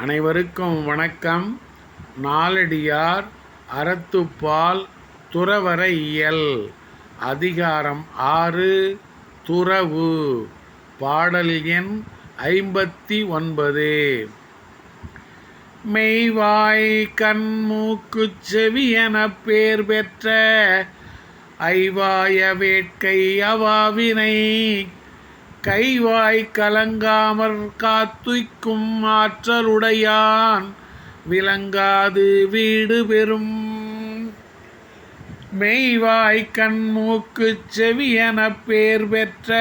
அனைவருக்கும் வணக்கம். நாலடியார் அறத்துப்பால் துறவர இயல். அதிகாரம் ஆறு துறவு. பாடல் எண் ஐம்பத்தி ஒன்பது. மெய்வாய் கண் மூக்கு செவி எனப் பேர் பெற்ற ஐவாய வேட்கை அவாவினை கைவாய் கலங்காமற் காத்துய்க்கும் ஆற்றலுடையான் விளங்காது வீடு பெறும். மெய்வாய் கண் மூக்கு செவி எனப் பேர் பெற்ற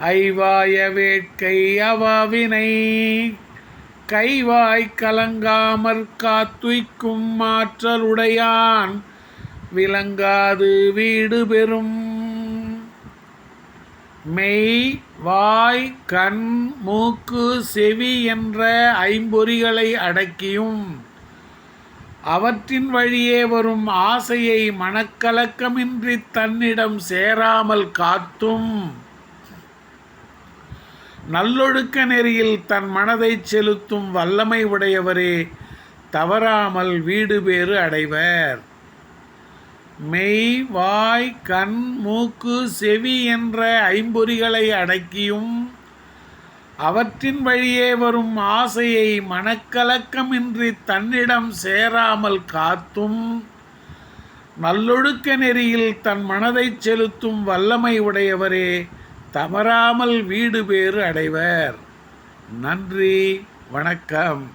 ஐவாய வேட்கை அவாவினை கைவாய் கலங்காமற் காத்துய்க்கும் ஆற்றலுடையான் விளங்காது வீடு பெறும். மெய் வாய் கண் மூக்கு செவி என்ற ஐம்பொறிகளை அடக்கியும். அவற்றின் வழியே வரும் ஆசையை மனக்கலக்கமின்றி தன்னிடம் சேராமல் காத்தும். நல்லொழுக்க நெறியில் தன் மனதை செலுத்தும் வல்லமை உடையவரே தவறாமல் வீடு பேறு அடைவர். மெய் வாய் கண் மூக்கு செவி என்ற ஐம்பொறிகளை அடக்கியும் அவற்றின் வழியே வரும் ஆசையை மனக்கலக்கமின்றி தன்னிடம் சேராமல் காத்தும் நல்லொழுக்க நெறியில் தன் மனதை செலுத்தும் வல்லமை உடையவரே தவறாமல் வீடு பேறு அடைவர். நன்றி வணக்கம்.